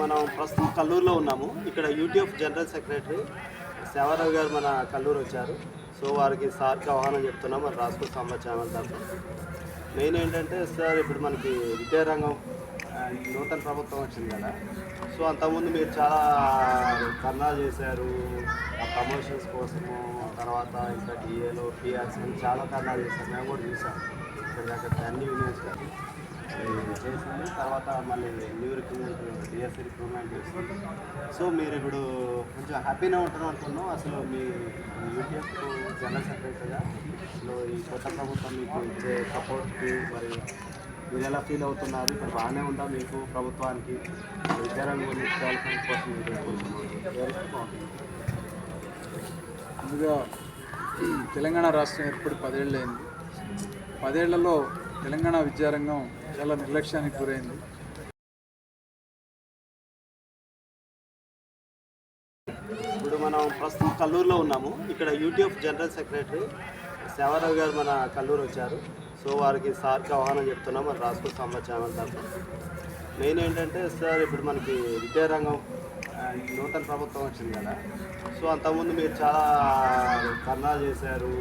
మనం ప్రస్తుతం కల్లూరులో ఉన్నాము. ఇక్కడ యూటీఎఫ్ జనరల్ సెక్రటరీ శివారావు గారు మన కల్లూరు వచ్చారు. సో వారికి సార్కి ఆహ్వానం చెప్తున్నాం. మన రాష్ట్ర సమాచారం తరఫున మెయిన్ ఏంటంటే సార్ ఇప్పుడు మనకి విద్యారంగం నూతన ప్రభుత్వం వచ్చింది కదా. సో అంతకుముందు మీరు చాలా కర్నాలు చేశారు. ఆ ప్రమోషన్స్ కోసము తర్వాత ఇంకా డిఏలో పిఆర్సీ చాలా కర్నాలు చేశారు. మేము కూడా చూసాం. ఇక్కడ అన్ని యూనియన్స్ కానీ చేసింది తర్వాత మళ్ళీ న్యూ రిక్రూట్మెంట్ డిఎస్సి రిక్రూట్మెంట్ చేసింది సో మీరు ఇప్పుడు కొంచెం హ్యాపీగా ఉంటారు అనుకున్నాం అసలు మీ యూటీఎఫ్ జనరల్ సెక్రటరీగా అసలు ఈ కొత్త ప్రభుత్వం మీకు ఇచ్చే సపోర్ట్కి మరి మీరు ఎలా ఫీల్ అవుతున్నారు? ఇక్కడ బాగానే ఉందా మీకు ప్రభుత్వానికి? విద్యారంగం గురించి కోసం ముందుగా తెలంగాణ రాష్ట్రం ఏర్పడి అయింది. పదేళ్ళలో తెలంగాణ విద్యారంగం చాలా నిర్లక్ష్యానికి గురైంది. ఇప్పుడు మనం ప్రస్తుతం కల్లూరులో ఉన్నాము. ఇక్కడ యూటీఎఫ్ జనరల్ సెక్రటరీ శివారావు గారు మన కల్లూరు వచ్చారు. సో వారికి సార్కి ఆహ్వానం చెప్తున్నాం. మన రాష్ట్ర సాంబా తరఫున. మెయిన్ ఏంటంటే సార్ ఇప్పుడు మనకి విద్యారంగం నూతన ప్రభుత్వం వచ్చింది కదా. సో అంతకుముందు మీరు చాలా ధర్నా చేశారు.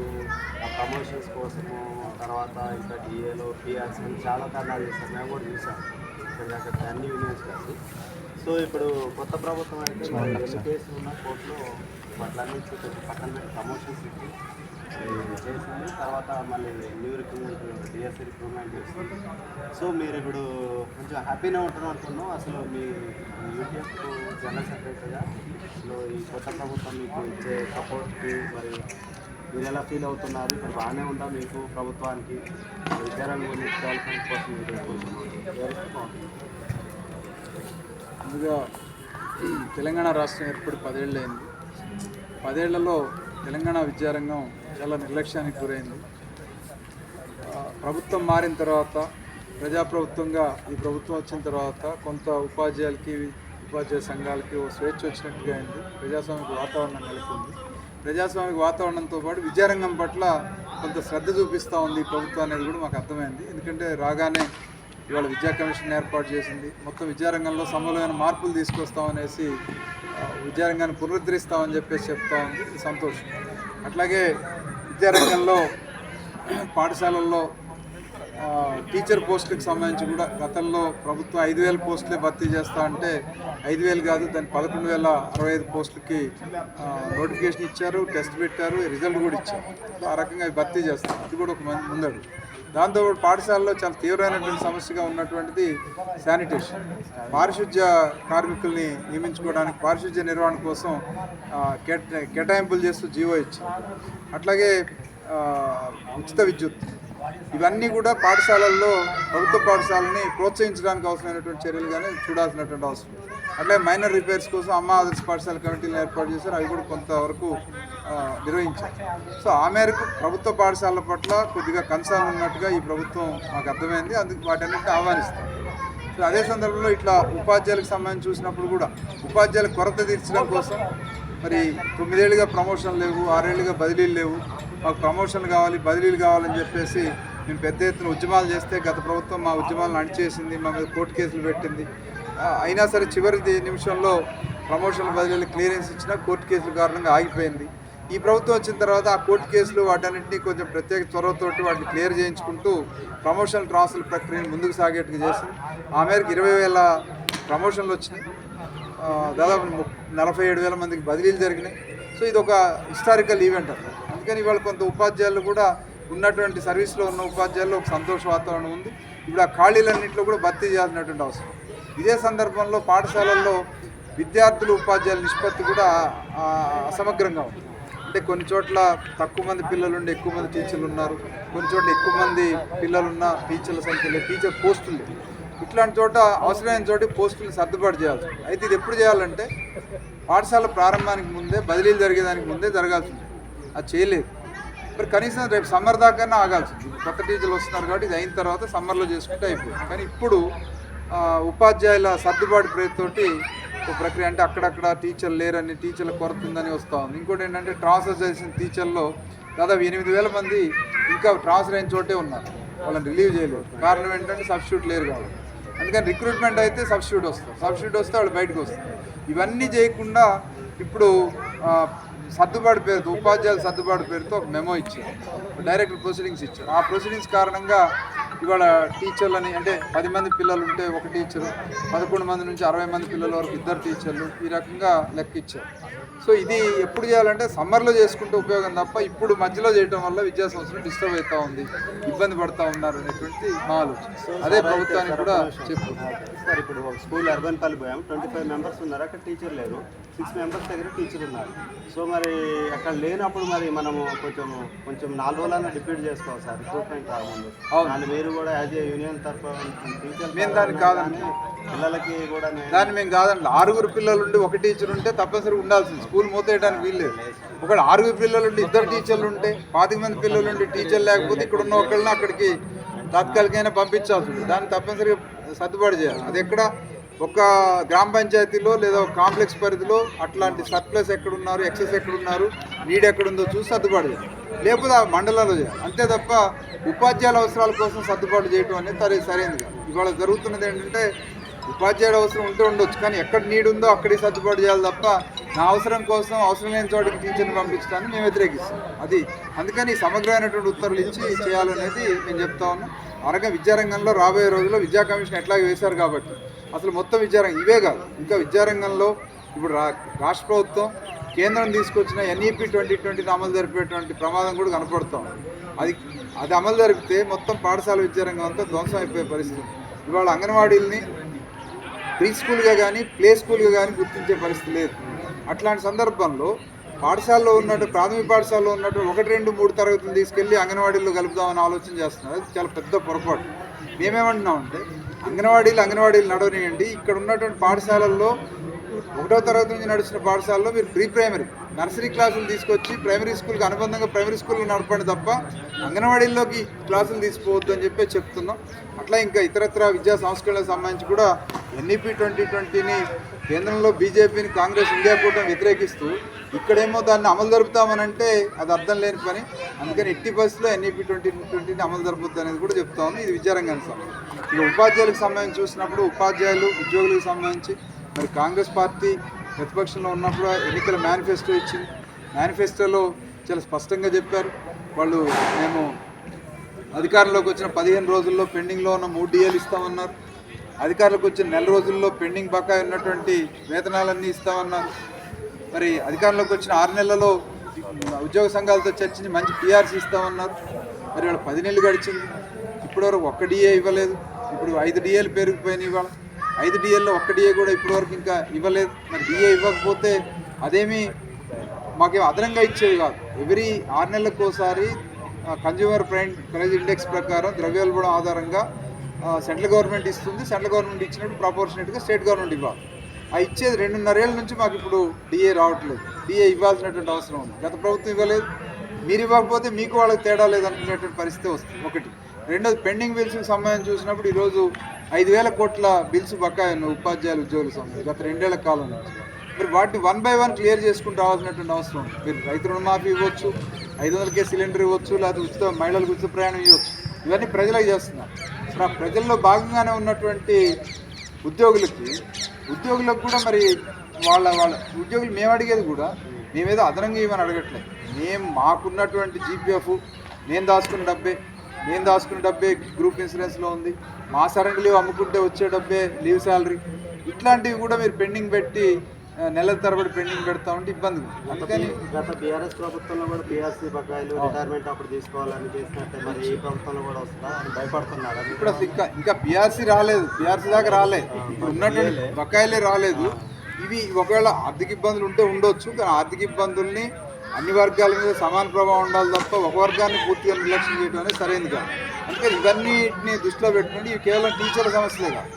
ఆ ప్రమోషన్స్ కోసము తర్వాత ఇంకా డిఏలో పిఆర్సీ అని చాలా కర్నాలు చేశారు. మేము కూడా చూసాం ఇక్కడ అక్కడ అన్ని యూనియన్స్ కానీ సో ఇప్పుడు కొత్త ప్రభుత్వం అయితే మరి ఎన్ని కేసులు ఉన్న కోర్టులో వాటిలన్నింటి కొంచెం పక్కన పెట్టి ప్రమోషన్స్ ఇచ్చి చేసింది తర్వాత మళ్ళీ న్యూ రిక్రూట్మెంట్ డిఎస్సి రిక్రూట్మెంట్ చేసింది సో మీరు ఇప్పుడు కొంచెం హ్యాపీగా ఉంటున్నారు అనుకున్నాం. అసలు మీ యూటీఎఫ్ జనరల్ సెక్రటరీగా అసలు ఈ కొత్త ప్రభుత్వం మీకు ఇచ్చే సపోర్ట్కి మరి మీరు ఎలా ఫీల్ అవుతున్నారు? ఇక్కడ బాగానే ఉందా మీకు ప్రభుత్వానికి? విద్యారంగం గురించి డెవలప్మెంట్ కోసం ముందుగా తెలంగాణ రాష్ట్రం ఏర్పడి పదేళ్ళైంది పదేళ్ళలో తెలంగాణ విద్యారంగం చాలా నిర్లక్ష్యానికి గురైంది. ప్రభుత్వం మారిన తర్వాత ప్రజాప్రభుత్వంగా ఈ ప్రభుత్వం వచ్చిన తర్వాత కొంత ఉపాధ్యాయులకి ఉపాధ్యాయ సంఘాలకి ఓ స్వేచ్ఛ వచ్చినట్టుగా అయింది. ప్రజాస్వామిక వాతావరణం నెలకొంది. ప్రజాస్వామిక వాతావరణంతో పాటు విద్యారంగం పట్ల కొంత శ్రద్ధ చూపిస్తూ ఉంది ప్రభుత్వం అనేది కూడా మాకు అర్థమైంది. ఎందుకంటే రాగానే ఇవాళ విద్యా కమిషన్ ఏర్పాటు చేసింది. మొత్తం విద్యారంగంలో సమూలమైన మార్పులు తీసుకొస్తామనేసి అనేసి విద్యారంగాన్ని పునరుద్ధరిస్తామని చెప్పేసి చెప్తా ఉంది. సంతోషం. అట్లాగే విద్యారంగంలో పాఠశాలల్లో టీచర్ పోస్టులకు సంబంధించి కూడా గతంలో ప్రభుత్వం ఐదు వేల పోస్టులే భర్తీ చేస్తా అంటే ఐదు వేలు కాదు దాన్ని పదకొండు వేల అరవై ఐదు పోస్టులకి నోటిఫికేషన్ ఇచ్చారు టెస్ట్ పెట్టారు రిజల్ట్ కూడా ఇచ్చారు. ఆ రకంగా అవి భర్తీ చేస్తారు అది కూడా ఒక మంది ముందడు. దాంతో పాఠశాలలో చాలా తీవ్రమైనటువంటి సమస్యగా ఉన్నటువంటిది శానిటేషన్. పారిశుద్ధ్య కార్మికుల్ని నియమించుకోవడానికి పారిశుద్ధ్య నిర్వహణ కోసం కేట కేటాయింపులు చేస్తూ జీవో ఇచ్చారు. అట్లాగే ఉచిత విద్యుత్. ఇవన్నీ కూడా పాఠశాలల్లో ప్రభుత్వ పాఠశాలని ప్రోత్సహించడానికి అవసరమైనటువంటి చర్యలు కానీ చూడాల్సినటువంటి అవసరం. అట్లే మైనర్ రిపేర్స్ కోసం అమ్మ ఆదర్శ పాఠశాల కమిటీలు ఏర్పాటు చేశారు. అవి కూడా కొంతవరకు నిర్వహించారు. సో ఆ మేరకు ప్రభుత్వ పాఠశాలల పట్ల కొద్దిగా కన్సర్న్ ఉన్నట్టుగా ఈ ప్రభుత్వం మాకు అర్థమైంది. అందుకు వాటన్నిటిని ఆహ్వానిస్తాం. సో అదే సందర్భంలో ఇట్లా ఉపాధ్యాయులకు సంబంధించి చూసినప్పుడు కూడా ఉపాధ్యాయుల కొరత తీర్చడం కోసం మరి తొమ్మిదేళ్ళుగా ప్రమోషన్ లేవు ఆరేళ్ళుగా బదిలీలు లేవు. మాకు ప్రమోషన్లు కావాలి బదిలీలు కావాలని చెప్పేసి మేము పెద్ద ఎత్తున ఉద్యమాలు చేస్తే గత ప్రభుత్వం మా ఉద్యమాలను అణిచేసింది మా మీద కోర్టు కేసులు పెట్టింది. అయినా సరే చివరి నిమిషంలో ప్రమోషన్ల బదిలీలు క్లియరెన్స్ ఇచ్చినా కోర్టు కేసుల కారణంగా ఆగిపోయింది. ఈ ప్రభుత్వం వచ్చిన తర్వాత ఆ కోర్టు కేసులు వాటన్నింటినీ కొంచెం ప్రత్యేక చొరవతోటి వాటిని క్లియర్ చేయించుకుంటూ ప్రమోషన్ ట్రాన్స్ఫర్ ప్రక్రియను ముందుకు సాగేట్టుగా చేసింది. ఆ మేరకు ఇరవై వేల ప్రమోషన్లు వచ్చినాయి. దాదాపు నలభై ఏడు వేల మందికి బదిలీలు జరిగినాయి. సో ఇది ఒక హిస్టారికల్ ఈవెంట్ అన్నమాట అందుకని ఇవాళ కొంత ఉపాధ్యాయులు కూడా ఉన్నటువంటి సర్వీస్లో ఉన్న ఉపాధ్యాయుల్లో ఒక సంతోష వాతావరణం ఉంది. ఇప్పుడు ఆ ఖాళీలన్నింటిలో కూడా భర్తీ చేయాల్సినటువంటి అవసరం. ఇదే సందర్భంలో పాఠశాలల్లో విద్యార్థులు ఉపాధ్యాయుల నిష్పత్తి కూడా అసమగ్రంగా ఉంది. అంటే కొన్ని చోట్ల తక్కువ మంది పిల్లలు ఉండి ఎక్కువ మంది టీచర్లు ఉన్నారు. కొన్ని చోట్ల ఎక్కువ మంది పిల్లలున్న టీచర్ల సంఖ్య లేదు టీచర్ పోస్టులు లేవు. ఇట్లాంటి చోట అవసరమైన చోట పోస్టులు సర్దుబాటు చేయాల్సి అయితే ఇది ఎప్పుడు చేయాలంటే పాఠశాల ప్రారంభానికి ముందే బదిలీలు జరిగేదానికి ముందే జరగాల్సి ఉంది. అది చేయలేదు. మరి కనీసం రేపు సమ్మర్ దాకానే ఆగాల్సింది. కొత్త టీచర్లు వస్తున్నారు కాబట్టి ఇది అయిన తర్వాత సమ్మర్లో చేసుకుంటే అయిపోయింది కానీ ఇప్పుడు ఉపాధ్యాయుల సర్దుబాటు ప్రయత్నతోటి ఒక ప్రక్రియ అంటే అక్కడక్కడ టీచర్లు లేరని టీచర్ల కొరత ఉందని వస్తూ ఉంది. ఇంకోటి ఏంటంటే ట్రాన్స్ఫర్ చేసిన టీచర్లో దాదాపు ఎనిమిది వేల మంది ఇంకా ట్రాన్స్ఫర్ అయిన చోటే ఉన్నారు. వాళ్ళని రిలీవ్ చేయలేదు. కారణం ఏంటంటే సబ్స్టిట్యూట్ లేరు కాబట్టి. అందుకని రిక్రూట్మెంట్ అయితే సబ్స్టిట్యూట్ వస్తారు సబ్స్టిట్యూట్ వస్తే వాళ్ళు బయటకు వస్తారు. ఇవన్నీ చేయకుండా ఇప్పుడు సర్దుబాటు పేరుతో ఉపాధ్యాయుల సర్దుబాటు పేరుతో ఒక మెమో ఇచ్చారు డైరెక్ట్ ప్రొసీడింగ్స్ ఇచ్చారు ఆ ప్రొసీడింగ్స్ కారణంగా ఇవాళ టీచర్లని అంటే పది మంది పిల్లలు ఉంటే ఒక టీచరు పదకొండు మంది నుంచి అరవై మంది పిల్లల వరకు ఇద్దరు టీచర్లు ఈ రకంగా లెక్క ఇచ్చారు సో ఇది ఎప్పుడు చేయాలంటే సమ్మర్లో చేసుకుంటే ఉపయోగం తప్ప ఇప్పుడు మధ్యలో చేయడం వల్ల విద్యా సంస్థలు డిస్టర్బ్ అవుతా ఉంది ఇబ్బంది పడుతూ ఉన్నారు అనేటువంటి మా ఆలోచన అదే ప్రభుత్వానికి కూడా చెప్పు సార్ ఇప్పుడు స్కూల్ అర్బన్ పల్లి పోయాం ట్వంటీ ఫైవ్ మెంబర్స్ ఉన్నారు అక్కడ టీచర్ లేరు సిక్స్ మెంబర్స్ దగ్గర టీచర్ ఉన్నారు. సో మరి అక్కడ లేనప్పుడు మరి మనము కొంచెం కొంచెం నాలుగు రోజులన్నా డిప్యూట్ చేసుకోవాలి సార్ రిక్రూట్మెంట్ అవును. అండ్ మీరు కూడా యాజ్ ఏ యూనియన్ తరఫున మేము దానికి కాదండి. పిల్లలకి కూడా నేను దాన్ని మేము కాదండి. ఆరుగురు పిల్లలు ఉండి ఒక టీచర్ ఉంటే తప్పనిసరిగా ఉండాల్సింది. స్కూల్ మూతేయడానికి వీల్లేదు. ఒకవేళ ఆరుగురు పిల్లలు ఉండి ఇద్దరు టీచర్లు ఉంటే పాతిక మంది పిల్లలు ఉండి టీచర్ లేకపోతే ఇక్కడ ఉన్న ఒకళ్ళని అక్కడికి తాత్కాలికైనా పంపించాల్సి ఉంటుంది. దాన్ని తప్పనిసరిగా సర్దుబాటు చేయాలి. అది ఎక్కడ ఒక గ్రామ పంచాయతీలో లేదా ఒక కాంప్లెక్స్ పరిధిలో అట్లాంటి సర్ప్లస్ ఎక్కడున్నారు ఎక్సెస్ ఎక్కడున్నారు నీడ్ ఎక్కడుందో చూసి సర్దుబాటు చేయాలి. లేకపోతే ఆ మండలాల్లో చేయాలి. అంతే తప్ప ఉపాధ్యాయుల అవసరాల కోసం సర్దుబాటు చేయడం అనేది సరే సరైనది కాదు. ఇవాళ జరుగుతున్నది ఏంటంటే ఉపాధ్యాయుల అవసరం ఉంటే ఉండొచ్చు కానీ ఎక్కడ నీడ్ ఉందో అక్కడికి సర్దుబాటు చేయాలి తప్ప నా అవసరం కోసం అవసరం లేని చోటికి టీచర్ని పంపించడానికి మేము వ్యతిరేకిస్తాం. అది అందుకని సమగ్రమైనటువంటి ఉత్తర్వులు ఇచ్చి చేయాలనేది నేను చెప్తా ఉన్నాను ఆ విద్యారంగంలో రాబోయే రోజుల్లో విద్యా కమిషన్ ఎట్లాగే వేశారు కాబట్టి అసలు మొత్తం విద్యారంగం ఇవే కాదు. ఇంకా విద్యారంగంలో ఇప్పుడు రా రాష్ట్ర ప్రభుత్వం కేంద్రం తీసుకొచ్చిన ఎన్ఈపీ ఎన్ఈపి ట్వంటీ ట్వంటీని అమలు జరిపేటువంటి ప్రమాదం కూడా కనపడుతాం అది అది అమలు జరిపితే మొత్తం పాఠశాల విద్యారంగం అంతా ధ్వంసం అయిపోయే పరిస్థితి ఇవాళ అంగన్వాడీలని ప్రీ స్కూల్గా కానీ ప్లే స్కూల్గా కానీ గుర్తించే పరిస్థితి లేదు. అట్లాంటి సందర్భంలో పాఠశాలలో ఉన్నట్టు ప్రాథమిక పాఠశాలలో ఉన్నట్టు ఒకటి రెండు మూడు తరగతులు తీసుకెళ్ళి అంగన్వాడీల్లో కలుపుదామని ఆలోచన చేస్తున్నారు. అది చాలా పెద్ద పొరపాటు. మేమేమంటున్నామంటే అంగన్వాడీలు అంగన్వాడీలు నడవనియండి. ఇక్కడ ఉన్నటువంటి పాఠశాలల్లో ఒకటో తరగతి నుంచి నడుస్తున్న పాఠశాలలో మీరు ప్రీ ప్రైమరీ నర్సరీ క్లాసులు తీసుకొచ్చి ప్రైమరీ స్కూల్కి అనుబంధంగా ప్రైమరీ స్కూల్లో నడపండి తప్ప అంగన్వాడీల్లోకి క్లాసులు తీసుకోవద్దు అని చెప్పి చెప్తున్నాం. అట్లా ఇంకా ఇతరత్ర విద్యా సంస్కరణలకు సంబంధించి కూడా ఎన్ఈపీ ట్వంటీ ట్వంటీని కేంద్రంలో బీజేపీని కాంగ్రెస్ ఇండియా కూటమి వ్యతిరేకిస్తూ ఇక్కడేమో దాన్ని అమలు జరుపుతామని అంటే అది అర్థం లేని పని. అందుకని ఎట్టి బస్సులో ఎన్ఈపి ట్వంటీ ట్వంటీని అమలు జరుపుద్ది అనేది కూడా చెప్తాము ఇది విచారంగా సంబంధించి ఇక ఉపాధ్యాయులకు సంబంధించి చూసినప్పుడు ఉపాధ్యాయులు ఉద్యోగులకు సంబంధించి మరి కాంగ్రెస్ పార్టీ ప్రతిపక్షంలో ఉన్నప్పుడు ఎన్నికల మేనిఫెస్టో ఇచ్చింది. మేనిఫెస్టోలో చాలా స్పష్టంగా చెప్పారు. వాళ్ళు మేము అధికారంలోకి వచ్చిన పదిహేను రోజుల్లో పెండింగ్లో ఉన్న మూడు డిఏలు ఇస్తామన్నారు. అధికారులకు వచ్చిన నెల రోజుల్లో పెండింగ్ బకాయి ఉన్నటువంటి వేతనాలన్నీ ఇస్తామన్నారు. మరి అధికారంలోకి వచ్చిన ఆరు నెలలలో ఉద్యోగ సంఘాలతో చర్చించి మంచి పిఆర్సీ ఇస్తామన్నారు. మరి వాళ్ళు పది నెలలు గడిచింది. ఇప్పటివరకు ఒక్క డిఏ ఇవ్వలేదు. ఇప్పుడు ఐదు డిఏలు పెరిగిపోయినాయి ఇవాళ. ఐదు డిఏల్లో ఒక్క డిఏ కూడా ఇప్పటివరకు ఇంకా ఇవ్వలేదు. మరి డిఏ ఇవ్వకపోతే అదేమీ మాకేం అదనంగా ఇచ్చేవి కాదు. ఎవ్రీ ఆరు నెలలకు ఒకసారి కన్జ్యూమర్ ప్రైన్ ప్రైజ్ ఇండెక్స్ ప్రకారం ద్రవ్యోల్బణం ఆధారంగా సెంట్రల్ గవర్నమెంట్ ఇస్తుంది. సెంట్రల్ గవర్నమెంట్ ఇచ్చినట్టు ప్రపోర్షనేట్గా స్టేట్ గవర్నమెంట్ ఇవ్వాలి. ఆ ఇచ్చేది రెండున్నరేళ్ళ నుంచి మాకు ఇప్పుడు డిఏ రావట్లేదు. డిఏ ఇవ్వాల్సినటువంటి అవసరం ఉంది. గత ప్రభుత్వం ఇవ్వలేదు. మీరు ఇవ్వకపోతే మీకు వాళ్ళకి తేడా లేదనుకునేటువంటి పరిస్థితి వస్తుంది. ఒకటి. రెండోది పెండింగ్ బిల్స్కి సంబంధించి చూసినప్పుడు ఈరోజు ఐదు వేల కోట్ల బిల్స్ బకాయి ఉపాధ్యాయులు ఉపాధ్యాయుల సంబంధించి గత రెండేళ్ళ కాలం నుంచి. మీరు వాటిని వన్ బై వన్ క్లియర్ చేసుకుంటూ రావాల్సినటువంటి అవసరం ఉంది. మీరు రైతు రుణమాఫీ ఇవ్వచ్చు ఐదు వందలకే సిలిండర్ ఇవ్వచ్చు లేకపోతే ఉచిత మహిళలకు ఉచిత ప్రయాణం ఇవ్వచ్చు. ఇవన్నీ ప్రజలకు చేస్తున్నారు. ఇప్పుడు ఆ ప్రజల్లో భాగంగానే ఉన్నటువంటి ఉద్యోగులకి ఉద్యోగులకు కూడా మరి వాళ్ళ వాళ్ళ ఉద్యోగులు మేము అడిగేది కూడా మేమేదో అదనంగా ఇవ్వని అడగట్లేదు మేము మాకున్నటువంటి జీపీఎఫ్ నేను దాచుకున్న డబ్బే నేను దాచుకున్న డబ్బే గ్రూప్ ఇన్సూరెన్స్లో ఉంది. మా సరెండర్ లీవ్ అమ్ముకుంటే వచ్చే డబ్బే లీవ్ శాలరీ. ఇట్లాంటివి కూడా మీరు పెండింగ్ పెట్టి ఆ, నెలల తరబడి పెండింగ్ పెడతా ఉంటే ఇబ్బంది. అందుకని గత బీఆర్ఎస్ ప్రభుత్వంలో కూడా బీఆర్సీ బకాయిలు రిటైర్మెంట్ అప్పుడు తీసుకోవాలని చేసినట్టే మరి ఈ ప్రభుత్వంలో కూడా వస్తుందా? అని భయపడుతున్నారు ఇప్పుడు ఇంకా ఇంకా పిఆర్సీ రాలేదు. పిఆర్సీ దాకా రాలే. ఇప్పుడు ఉన్నటువంటి బకాయిలే రాలేదు. ఇవి ఒకవేళ ఆర్థిక ఇబ్బందులు ఉంటే ఉండొచ్చు కానీ ఆర్థిక ఇబ్బందుల్ని అన్ని వర్గాల మీద సమాన ప్రభావం ఉండాలి తప్ప ఒక వర్గాన్ని పూర్తిగా నిర్లక్ష్యం చేయడం అనేది సరైనది కాదు. అందుకని ఇవన్నిటిని దృష్టిలో పెట్టుకుని ఇవి కేవలం టీచర్ల సమస్యలే కాదు.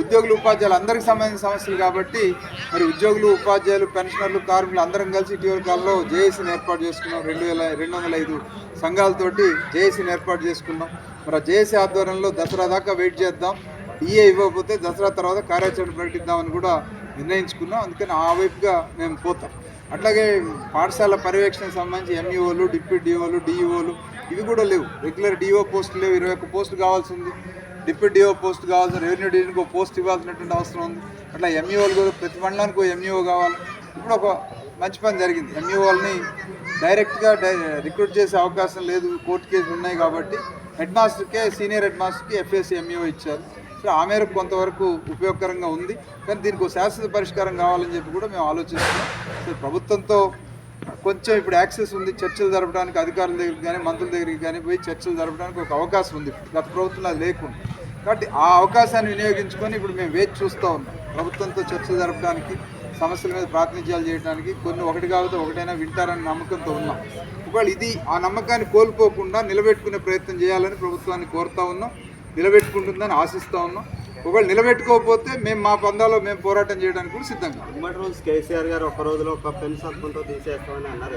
ఉద్యోగులు ఉపాధ్యాయులు అందరికి సంబంధించిన సమస్యలు కాబట్టి మరి ఉద్యోగులు ఉపాధ్యాయులు పెన్షనర్లు కార్మికులు అందరం కలిసి ఇటీవల కాలంలో జేఏసీని ఏర్పాటు చేసుకున్నాం. రెండు వేల రెండు వందల ఐదు సంఘాలతోటి జేఏసీని ఏర్పాటు చేసుకున్నాం. మరి ఆ జేఏసీ ఆధ్వర్యంలో దసరా దాకా వెయిట్ చేద్దాం. డిఏ ఇవ్వకపోతే దసరా తర్వాత కార్యాచరణ ప్రకటిద్దామని కూడా నిర్ణయించుకున్నాం. అందుకని ఆ వైపుగా మేము పోతాం. అట్లాగే పాఠశాల పర్యవేక్షణకు సంబంధించి ఎంఈఓలు డిప్యూటీ డిఓలు డిఈఓలు ఇవి కూడా లేవు. రెగ్యులర్ డిఓ పోస్టులు లేవు. ఇరవై ఒక్క పోస్టులు కావాల్సి ఉంది. డిప్యూటీ డిఓ పోస్ట్ కావాల్సిన రెవెన్యూ డివిజన్కి ఒక పోస్ట్ ఇవ్వాల్సినటువంటి అవసరం ఉంది. అట్లా ఎంఈఓలు కూడా ప్రతి మండలానికి ఒక ఎంఈఓ కావాలి. ఇప్పుడు ఒక మంచి పని జరిగింది. ఎంఈఓల్ని డైరెక్ట్గా డై రిక్రూట్ చేసే అవకాశం లేదు. కోర్టు కేసులు ఉన్నాయి కాబట్టి హెడ్ మాస్టర్కే సీనియర్ హెడ్ మాస్టర్కి ఎఫ్ఎస్సి ఎంఈఓ ఇచ్చారు. సో ఆ మేరకు కొంతవరకు ఉపయోగకరంగా ఉంది. కానీ దీనికి ఒక శాశ్వత పరిష్కారం కావాలని చెప్పి కూడా మేము ఆలోచిస్తున్నాం. సో ప్రభుత్వంతో కొంచెం ఇప్పుడు యాక్సెస్ ఉంది చర్చలు జరపడానికి అధికారుల దగ్గరికి కానీ మంత్రుల దగ్గరికి కానీ పోయి చర్చలు జరపడానికి ఒక అవకాశం ఉంది. గత ప్రభుత్వంలో అది లేకుండా. కాబట్టి ఆ అవకాశాన్ని వినియోగించుకొని ఇప్పుడు మేము వేచి చూస్తూ ఉన్నాం. ప్రభుత్వంతో చర్చలు జరపడానికి సమస్యల మీద ప్రాతినిధ్యాలు చేయడానికి కొన్ని ఒకటి కాకపోతే ఒకటైనా వింటారని నమ్మకంతో ఉన్నాం. ఒకవేళ ఇది ఆ నమ్మకాన్ని కోల్పోకుండా నిలబెట్టుకునే ప్రయత్నం చేయాలని ప్రభుత్వాన్ని కోరుతా ఉన్నాం నిలబెట్టుకుంటుందని ఆశిస్తూ ఉన్నాం. ఒకవేళ నిలబెట్టుకోకపోతే మేము మా పందాలో మేము పోరాటం చేయడానికి కూడా సిద్ధంగా ఉమ్మడి రోజు కేసీఆర్ గారు ఒక రోజులో ఒక పెన్ సంతకంతో తీసేస్తామని అన్నారు.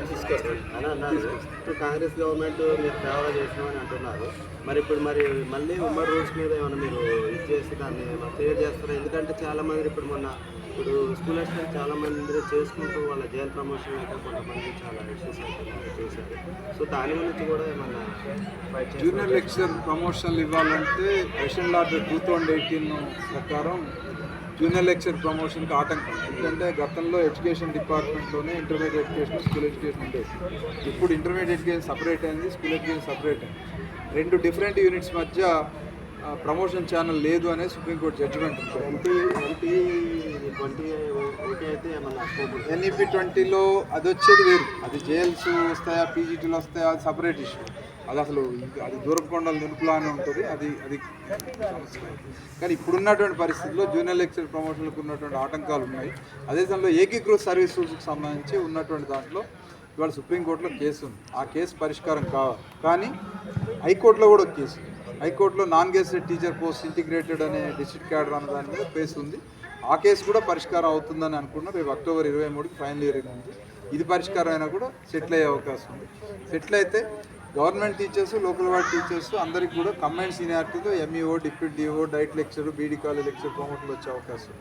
అని అన్నారు. ఇప్పుడు కాంగ్రెస్ గవర్నమెంట్ మీరు ఫేవర్ చేసినామని అంటున్నారు. మరి ఇప్పుడు మరి మళ్ళీ ఉమ్మడి రూల్స్ మీద ఏమైనా మీరు ఇది చేసి దాన్ని క్లియర్ చేస్తారు? ఎందుకంటే చాలా మంది ఇప్పుడు మొన్న ఇప్పుడు స్కూల్ అసిస్టెంట్ చాలా మంది చేసుకుంటూ వాళ్ళ జైల్ ప్రమోషన్ అయితే కొంతమంది చాలా ఇష్యూస్ అయితే చేశారు. సో దాని గురించి కూడా ఏమన్నా జూనియర్ లెక్చర్ ప్రమోషన్లు ఇవ్వాలంటే ration order two thousand eighteen ప్రకారం జూనియర్ లెక్చర్ ప్రమోషన్కి ఆటంకం. ఎందుకంటే గతంలో ఎడ్యుకేషన్ డిపార్ట్మెంట్లోనే ఇంటర్మీడియట్ ఎడ్యుకేషన్ స్కూల్ ఎడ్యుకేషన్ ఉండేది. ఇప్పుడు ఇంటర్మీడియట్ ఎడ్యుకేషన్ సపరేట్ అయింది స్కూల్ ఎడ్యుకేషన్ సపరేట్ అయింది. రెండు డిఫరెంట్ యూనిట్స్ మధ్య ప్రమోషన్ ఛానల్ లేదు అనే సుప్రీంకోర్టు జడ్జిమెంట్ ఎన్ఈపి ట్వంటీలో అది వచ్చేది వేరు. అది జేఎల్స్ వస్తాయా పీజీటీలు వస్తాయా అది సపరేట్ ఇష్యూ అది అసలు అది దూరకొండలు నిలుపులా అని ఉంటుంది. అది అది. కానీ ఇప్పుడున్నటువంటి పరిస్థితుల్లో జూనియర్ లెక్చర్ ప్రమోషన్లకు ఉన్నటువంటి ఆటంకాలు ఉన్నాయి. అదే సమయంలో ఏకీకృత సర్వీస్ రూల్స్కి సంబంధించి ఉన్నటువంటి దాంట్లో ఇవాళ సుప్రీంకోర్టులో కేసు ఉంది. ఆ కేసు పరిష్కారం కావాలి. కానీ హైకోర్టులో కూడా ఒక కేసు ఉంది. హైకోర్టులో non gazetted teacher post integrated అనే డిస్ట్రిక్ట్ క్యాడర్ అన్న దాని మీద కేసు ఉంది. ఆ కేసు కూడా పరిష్కారం అవుతుందని అనుకున్నా రేపు అక్టోబర్ ఇరవై మూడుకి ఫైనల్ ఇయర్ ఉంది. ఇది పరిష్కారం అయినా కూడా సెటిల్ అయ్యే అవకాశం ఉంది. సెటిల్ అయితే government teachers local ward teachers అందరికి కూడా combine సీనియారిటీతో MEO deputy DO DIET lecturer BEd college lecturer ప్రమోట్లు వచ్చే అవకాశం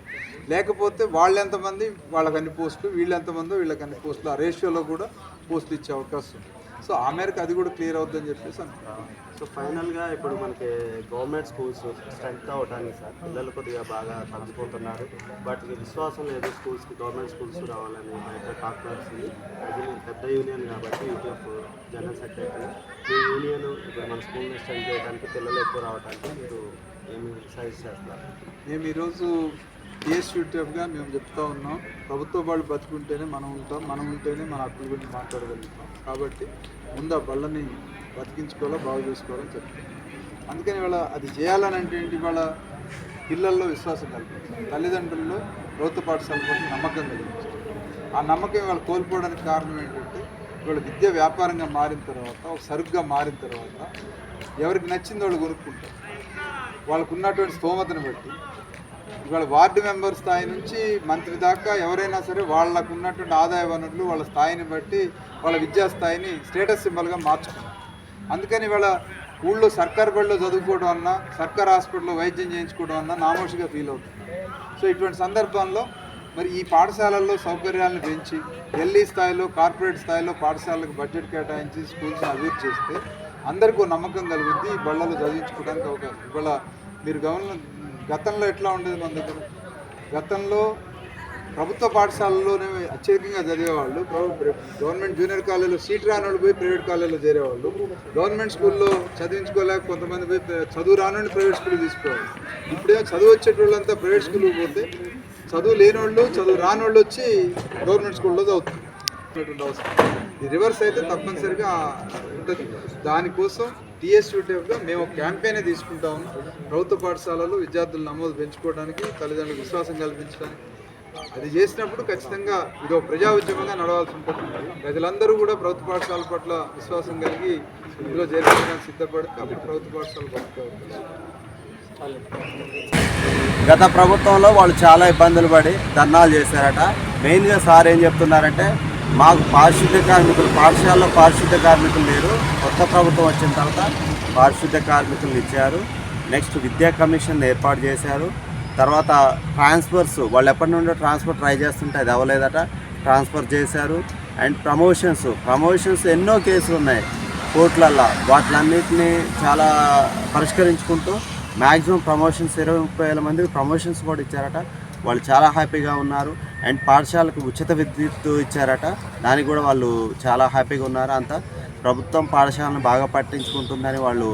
లేకపోతే వాళ్ళు ఎంతమంది వాళ్ళకి అన్ని పోస్టులు వీళ్ళు ఎంతమందో వీళ్ళకి అన్ని పోస్టులు ఆ రేషియోలో కూడా పోస్టులు ఇచ్చే అవకాశం ఉంది. సో ఆ మేరకు అది కూడా క్లియర్ అవుతుందని చెప్పేసి అనుకుంటున్నాను. సో ఫైనల్గా ఇప్పుడు మనకి గవర్నమెంట్ స్కూల్స్ స్ట్రెంగ్త్ అవడానికి సార్ పిల్లలు కొద్దిగా బాగా తగ్గిపోతున్నారు వాటికి విశ్వాసం లేదు స్కూల్స్కి గవర్నమెంట్ స్కూల్స్ రావాలని బయట టాక్ నడుస్తుంది అది పెద్ద యూనియన్ కాబట్టి యూటీఎఫ్ జనరల్ సెక్రటరీ. మీ యూనియన్ ఇప్పుడు మన స్కూల్ని స్ట్రెంగ్ చేయడానికి పిల్లలు ఎక్కువ రావడానికి మీరు ఏమి సజెస్ట్ చేస్తారు? మేము ఈరోజు టీఎస్యూటీఎఫ్గా మేము చెప్తా ఉన్నాం. ప్రభుత్వ వాళ్ళు బతుకుంటేనే మనం ఉంటాం మనం ఉంటేనే మన హక్కుల గురించి మాట్లాడగలుగుతాం. కాబట్టి ముందు ఆ బళ్ళని బతికించుకోవాలో బాగు చేసుకోవాలని చెప్తాం అందుకని ఇవాళ అది చేయాలని అంటే ఏంటి? ఇవాళ పిల్లల్లో విశ్వాసం కల్పించాలి. తల్లిదండ్రుల్లో ప్రభుత్వ పాఠశాల పట్ల నమ్మకం కలిగించాలి. ఆ నమ్మకం ఇవాళ కోల్పోవడానికి కారణం ఏంటంటే ఇవాళ విద్య వ్యాపారంగా మారిన తర్వాత ఒక సరుగ్గా మారిన తర్వాత ఎవరికి నచ్చింది వాళ్ళు కొనుక్కుంటారు. వాళ్ళకు ఉన్నటువంటి స్తోమతను బట్టి ఇవాళ వార్డు మెంబర్ స్థాయి నుంచి మంత్రి దాకా ఎవరైనా సరే వాళ్ళకు ఉన్నటువంటి ఆదాయ వనరులు వాళ్ళ స్థాయిని బట్టి వాళ్ళ విద్యా స్థాయిని స్టేటస్ సింబల్గా మార్చుకున్నారు. అందుకని ఇవాళ ఊళ్ళో సర్కార్ బడిలో చదువుకోవడం అన్నా సర్కార్ హాస్పిటల్లో వైద్యం చేయించుకోవడం అన్నా నామోషిగా ఫీల్ అవుతుంది సో ఇటువంటి సందర్భంలో మరి ఈ పాఠశాలల్లో సౌకర్యాలను పెంచి ఢిల్లీ స్థాయిలో కార్పొరేట్ స్థాయిలో పాఠశాలకు బడ్జెట్ కేటాయించి స్కూల్స్ని అభివృద్ధి చేస్తే అందరికీ నమ్మకం కలుగుద్ది ఈ బళ్ళలో చదివించుకోవడానికి అవకాశం. ఇవాళ మీరు గమనం గతంలో ఎట్లా ఉండేది మన దగ్గర? గతంలో ప్రభుత్వ పాఠశాలలోనే అత్యధికంగా చదివేవాళ్ళు గవర్నమెంట్ జూనియర్ కాలేజీలో సీట్ రాని వాళ్ళు పోయి ప్రైవేట్ కాలేజీలో చేరేవాళ్ళు. గవర్నమెంట్ స్కూల్లో చదివించుకోలేక కొంతమంది పోయి చదువు రాని ప్రైవేట్ స్కూల్ తీసుకోవాలి ఇప్పుడే చదువు వచ్చేటోళ్ళంతా ప్రైవేట్ స్కూల్కి పోతే చదువు లేని వాళ్ళు చదువు రాని వాళ్ళు వచ్చి గవర్నమెంట్ స్కూల్లో చదువుతున్నారు. అవసరం ఈ రివర్స్ అయితే తప్పనిసరిగా ఉంటుంది. దానికోసం టీఎస్యూటీఎఫ్గా మేము ఒక క్యాంపెయిన్ తీసుకుంటా. ఉన్నాం ప్రభుత్వ పాఠశాలలు విద్యార్థుల నమోదు పెంచుకోవడానికి తల్లిదండ్రులకు విశ్వాసం కల్పించడానికి. అది చేసినప్పుడు ఖచ్చితంగా ఇదో ప్రజా ఉద్యమంగా నడవాల్సి ఉంటుంది. ప్రజలందరూ కూడా ప్రభుత్వ పాఠశాల పట్ల విశ్వాసం కలిగి ఇందులో చేర్చడానికి సిద్ధపడితే అప్పుడు ప్రభుత్వ పాఠశాల గత ప్రభుత్వంలో వాళ్ళు చాలా ఇబ్బందులు పడి ధర్నాలు చేశారట. మెయిన్గా సార్ ఏం చెప్తున్నారంటే మాకు పారిశుద్ధ్య కార్మికులు పాఠశాలలో పారిశుద్ధ్య కార్మికులు లేరు. కొత్త ప్రభుత్వం వచ్చిన తర్వాత పారిశుద్ధ్య కార్మికులను ఇచ్చారు. నెక్స్ట్ విద్యా కమిషన్ ఏర్పాటు చేశారు. తర్వాత ట్రాన్స్ఫర్స్ వాళ్ళు ఎప్పటి నుండో ట్రాన్స్ఫర్ ట్రై చేస్తుంటే అది అవ్వలేదట. ట్రాన్స్ఫర్ చేశారు. అండ్ ప్రమోషన్స్ ప్రమోషన్స్ ఎన్నో కేసులు ఉన్నాయి. కోర్టులల్లో వాటిలన్నింటినీ చాలా పరిష్కరించుకుంటూ మ్యాక్సిమం ప్రమోషన్స్ ఇరవై ముప్పై వేల మందికి ప్రమోషన్స్ కూడా ఇచ్చారట. వాళ్ళు చాలా హ్యాపీగా ఉన్నారు. అండ్ పాఠశాలకు ఉచిత విద్యుత్ ఇచ్చారట. దానికి కూడా వాళ్ళు చాలా హ్యాపీగా ఉన్నారు అంతా. ప్రభుత్వం పాఠశాలను బాగా పట్టించుకుంటుందని వాళ్ళు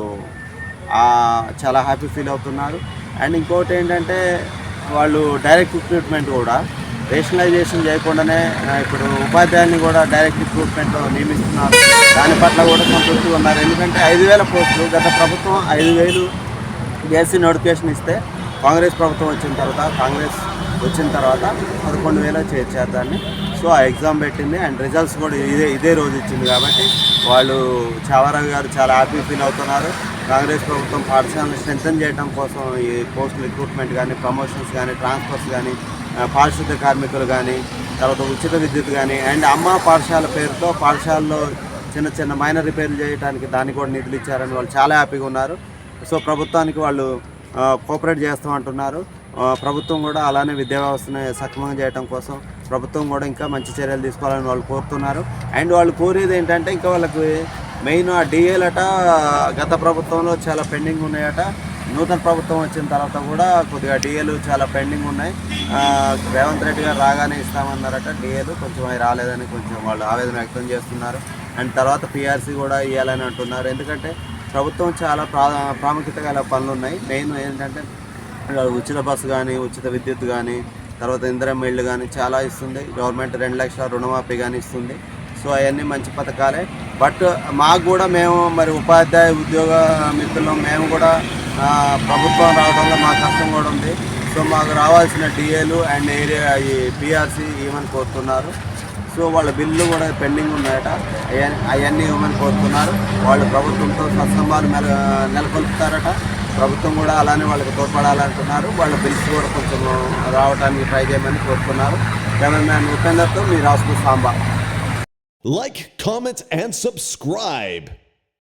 చాలా హ్యాపీ ఫీల్ అవుతున్నారు. అండ్ ఇంకోటి ఏంటంటే వాళ్ళు డైరెక్ట్ రిక్రూట్మెంట్ కూడా. రేషనలైజేషన్ చేయకుండానే ఇప్పుడు ఉపాధ్యాయుల్ని కూడా డైరెక్ట్ రిక్రూట్మెంట్లో నియమిస్తున్నారు. దాని పట్ల కూడా సంతృప్తిగా ఉన్నారు. ఎందుకంటే ఐదు వేల పోస్టులు గత ప్రభుత్వం ఐదు వేలు డిఎస్సి నోటిఫికేషన్ ఇస్తే కాంగ్రెస్ ప్రభుత్వం వచ్చిన తర్వాత కాంగ్రెస్ వచ్చిన తర్వాత పదకొండు వేల చేర్చారు దాన్ని. సో ఆ ఎగ్జామ్ పెట్టింది అండ్ రిజల్ట్స్ కూడా ఇదే ఇదే రోజు ఇచ్చింది కాబట్టి వాళ్ళు చావారావు గారు చాలా హ్యాపీ ఫీల్ అవుతున్నారు. కాంగ్రెస్ ప్రభుత్వం పాఠశాలను స్ట్రెంథన్ చేయడం కోసం ఈ పోస్ట్ రిక్రూట్మెంట్ కానీ ప్రమోషన్స్ కానీ ట్రాన్స్ఫర్స్ కానీ పారిశుద్ధ కార్మికులు కానీ తర్వాత ఉచిత విద్యుత్ కానీ అండ్ అమ్మ పాఠశాల పేరుతో పాఠశాలలో చిన్న చిన్న మైనర్ రిపేర్లు చేయడానికి దానికి కూడా నిధులు ఇచ్చారని వాళ్ళు చాలా హ్యాపీగా ఉన్నారు. సో ప్రభుత్వానికి వాళ్ళు కోఆపరేట్ చేస్తామంటున్నారు. ప్రభుత్వం కూడా అలానే విద్యా వ్యవస్థను సక్రమంగా చేయడం కోసం ప్రభుత్వం కూడా ఇంకా మంచి చర్యలు తీసుకోవాలని వాళ్ళు కోరుతున్నారు. అండ్ వాళ్ళు కోరేది ఏంటంటే ఇంకా వాళ్ళకి మెయిన్ ఆ డిఏలట గత ప్రభుత్వంలో చాలా పెండింగ్ ఉన్నాయట. నూతన ప్రభుత్వం వచ్చిన తర్వాత కూడా కొద్దిగా డిఏలు చాలా పెండింగ్ ఉన్నాయి. రేవంత్ రెడ్డి గారు రాగానే ఇస్తామన్నారట డిఏలు. కొంచెం అవి రాలేదని కొంచెం వాళ్ళు ఆవేదన వ్యక్తం చేస్తున్నారు. అండ్ తర్వాత పిఆర్సీ కూడా ఇవ్వాలని అంటున్నారు. ఎందుకంటే ప్రభుత్వం చాలా ప్రా ప్రాముఖ్యత గల పనులు ఉన్నాయి. మెయిన్ ఏంటంటే ఉచిత బస్సు కానీ ఉచిత విద్యుత్ కానీ తర్వాత ఇందిరమ్మ ఇళ్ళు కానీ చాలా ఇస్తుంది. గవర్నమెంట్ రెండు లక్షల రుణమాఫీ కానీ ఇస్తుంది. సో అవన్నీ మంచి పథకాలే. బట్ మాకు కూడా మేము మరి ఉపాధ్యాయ ఉద్యోగ మిత్రులు మేము కూడా ప్రభుత్వం ప్రభుత్వం రావడంలో మా కష్టం కూడా ఉంది. సో మాకు రావాల్సిన డిఏలు అండ్ ఏరియా ఈ పిఆర్సీ ఇవ్వమని కోరుతున్నారు. సో వాళ్ళ బిల్లు కూడా పెండింగ్ ఉన్నాయట అవన్నీ ఇవ్వమని కోరుతున్నారు. వాళ్ళు ప్రభుత్వంతో సత్సంబాలు నెల నెలకొల్పుతారట. ప్రభుత్వం కూడా అలానే వాళ్ళకి తోడ్పడాలంటున్నారు. వాళ్ళ బిల్స్ కూడా కొంచెం రావడానికి ట్రై చేయమని కోరుతున్నారు. కెమెరామ్యాన్ ఉపేందర్తో మీ రాసుకు Samba. Like comment, and subscribe